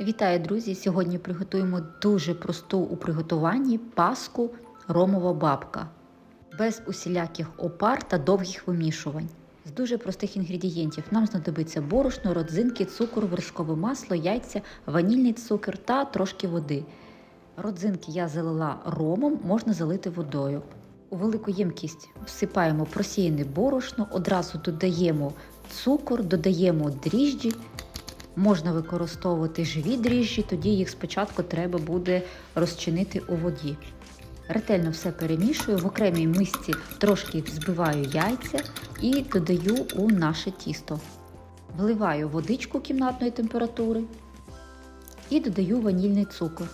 Вітаю, друзі! Сьогодні приготуємо дуже просту у приготуванні паску ромова бабка без усіляких опар та довгих вимішувань. З дуже простих інгредієнтів нам знадобиться борошно, родзинки, цукор, вершкове масло, яйця, ванільний цукор та трошки води. Родзинки я залила ромом, можна залити водою. У велику ємкість всипаємо просіяне борошно, одразу додаємо цукор, додаємо дріжджі. Можна використовувати живі дріжджі, тоді їх спочатку треба буде розчинити у воді. Ретельно все перемішую, в окремій мисці трошки збиваю яйця і додаю у наше тісто. Вливаю водичку кімнатної температури і додаю ванільний цукор.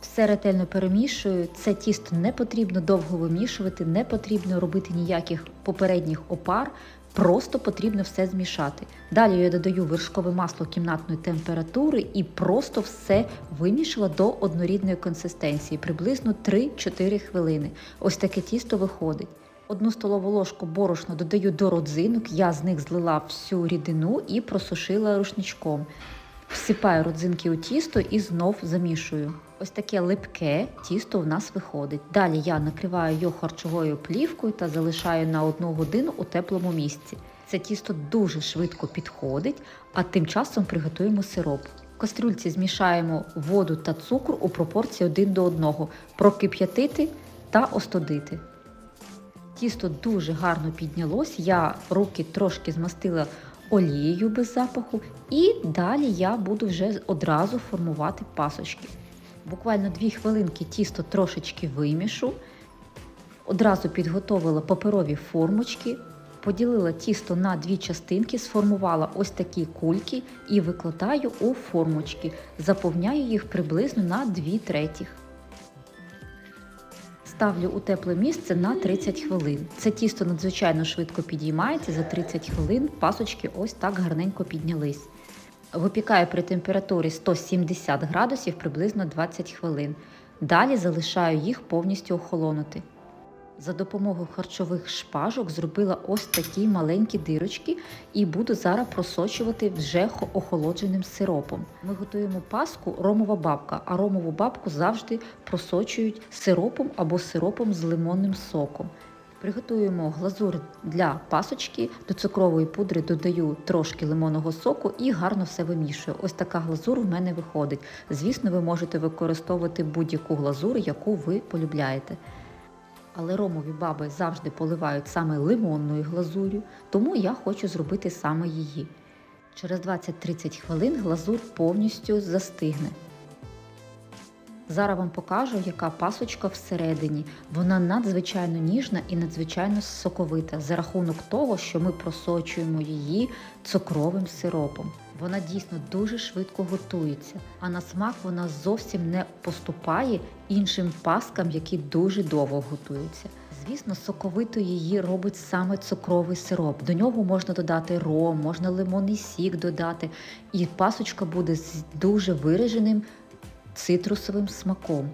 Все ретельно перемішую. Це тісто не потрібно довго вимішувати, не потрібно робити ніяких попередніх опар, просто потрібно все змішати. Далі я додаю вершкове масло кімнатної температури і просто все вимішала до однорідної консистенції, приблизно 3-4 хвилини. Ось таке тісто виходить. Одну столову ложку борошна додаю до родзинок, я з них злила всю рідину і просушила рушничком. Всипаю родзинки у тісто і знов замішую. Ось таке липке тісто у нас виходить. Далі я накриваю його харчовою плівкою та залишаю на одну годину у теплому місці. Це тісто дуже швидко підходить, а тим часом приготуємо сироп. В кастрюльці змішаємо воду та цукор у пропорції 1 до 1, прокип'ятити та остудити. Тісто дуже гарно піднялось, я руки трошки змастила олією без запаху, і далі я буду вже одразу формувати пасочки. Буквально 2 хвилинки тісто трошечки вимішу, одразу підготовила паперові формочки, поділила тісто на дві частинки, сформувала ось такі кульки і викладаю у формочки, заповняю їх приблизно на 2 третіх. Ставлю у тепле місце на 30 хвилин. Це тісто надзвичайно швидко підіймається. За 30 хвилин пасочки ось так гарненько піднялись. Випікаю при температурі 170 градусів приблизно 20 хвилин. Далі залишаю їх повністю охолонути. За допомогою харчових шпажок зробила ось такі маленькі дирочки і буду зараз просочувати вже охолодженим сиропом. Ми готуємо паску ромова бабка, а ромову бабку завжди просочують сиропом або сиропом з лимонним соком. Приготуємо глазур для пасочки, до цукрової пудри додаю трошки лимонного соку і гарно все вимішую. Ось така глазур в мене виходить. Звісно, ви можете використовувати будь-яку глазур, яку ви полюбляєте. Але ромові баби завжди поливають саме лимонною глазур'ю, тому я хочу зробити саме її. Через 20-30 хвилин глазур повністю застигне. Зараз вам покажу, яка пасочка всередині. Вона надзвичайно ніжна і надзвичайно соковита за рахунок того, що ми просочуємо її цукровим сиропом. Вона дійсно дуже швидко готується, а на смак вона зовсім не поступає іншим паскам, які дуже довго готуються. Звісно, соковито її робить саме цукровий сироп. До нього можна додати ром, можна лимонний сік додати, і пасочка буде з дуже вираженим цитрусовим смаком.